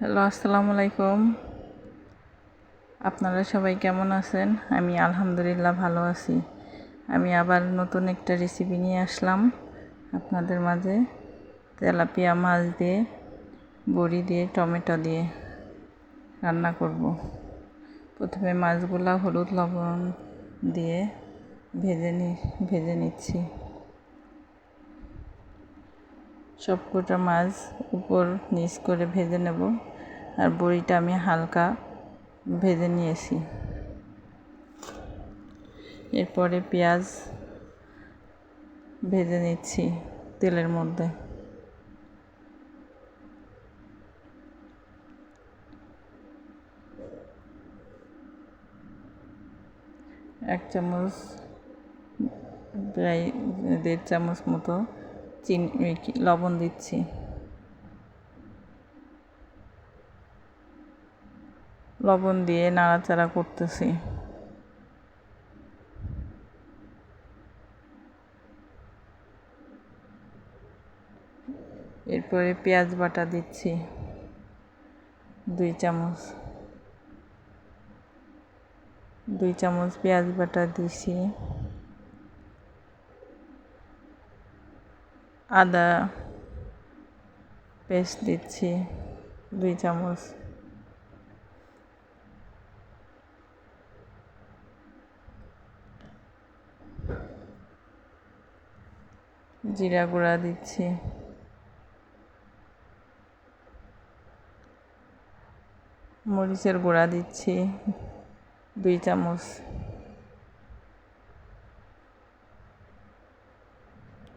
Hello, আসসালামু আলাইকুম। আপনারা সবাই কেমন আছেন? আমি আলহামদুলিল্লাহ ভালো আছি। আমি আবার নতুন একটা রেসিপি নিয়ে আসলাম আপনাদের মাঝে। তেলাপিয়া মাছ দিয়ে, বড়ি দিয়ে, টমেটো দিয়ে রান্না করব। প্রথমে মাছগুলা হলুদ লবণ দিয়ে ভেজে নি, ভেজে নিচ্ছি। সবকটা মাছ উপর নিচ করে ভেজে নেব। আর বড়িটা আমি হালকা ভেজে নিয়েছি। এরপরে পেঁয়াজ ভেজে নিচ্ছি তেলের মধ্যে। এক চামচ প্রায় দেড় চামচ মতো চিনি, লবণ দিচ্ছি। লবণ দিয়ে নাড়াচাড়া করতেছি। এরপরে পেঁয়াজ বাটা দিচ্ছি, দুই চামচ। দুই চামচ পেঁয়াজ বাটা দিছি। আদা পেস্ট দিচ্ছি, দুই চামচ। জিরা গুঁড়া দিচ্ছি। মরিচের গুঁড়া দিচ্ছি, দুই চামচ।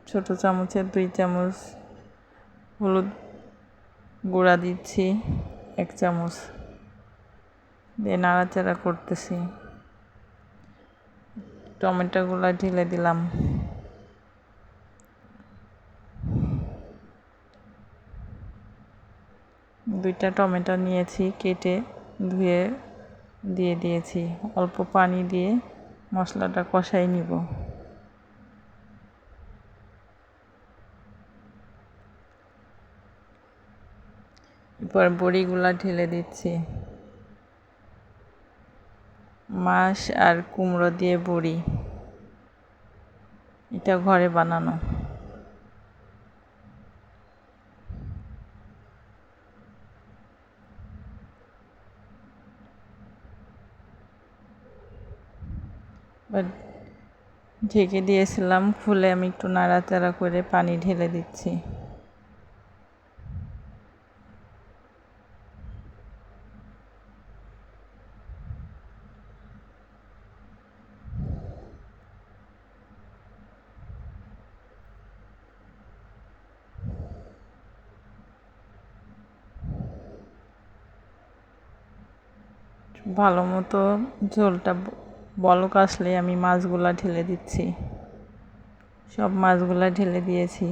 ছোট চামচের দুই চামচ হলুদ গুঁড়া দিচ্ছি, এক চামচ। দিয়ে নাড়াচাড়া করতেছি। টমেটোগুলো ঢেলে দিলাম। দুইটা টমেটো নিয়েছি কেটে ধুয়ে দিয়ে দিয়েছি। অল্প পানি দিয়ে মশলাটা কষাই নিব। এরপর বড়িগুলা ঢেলে দিচ্ছি। মাছ আর কুমড়ো দিয়ে বড়ি। এটা ঘরে বানানো। ঢেকে দিয়েছিলাম খুলে আমি একটু নাড়াচাড়া করে পানি ঢেলে দিচ্ছি। ভালো মতো ঝোলটা বলক আসলে আমি মাছগুলা ঢেলে দিচ্ছি। সব মাছগুলা ঢেলে দিয়েছি।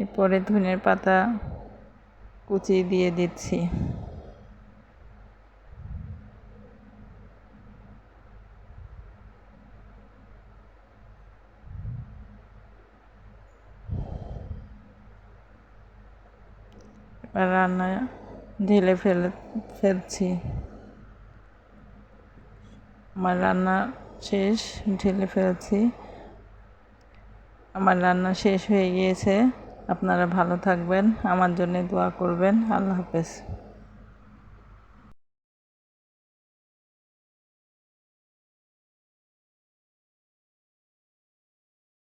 এরপরে ধনের পাতা কুচি দিয়ে দিচ্ছি। রান্না ঢেলে ফেলে ফেলছি। আমার রান্না শেষ, ঢেলে ফেলছি। আমার রান্না শেষ হয়ে গিয়েছে। আপনারা ভালো থাকবেন, আমার জন্যে দোয়া করবেন। আল্লাহ হাফেজ।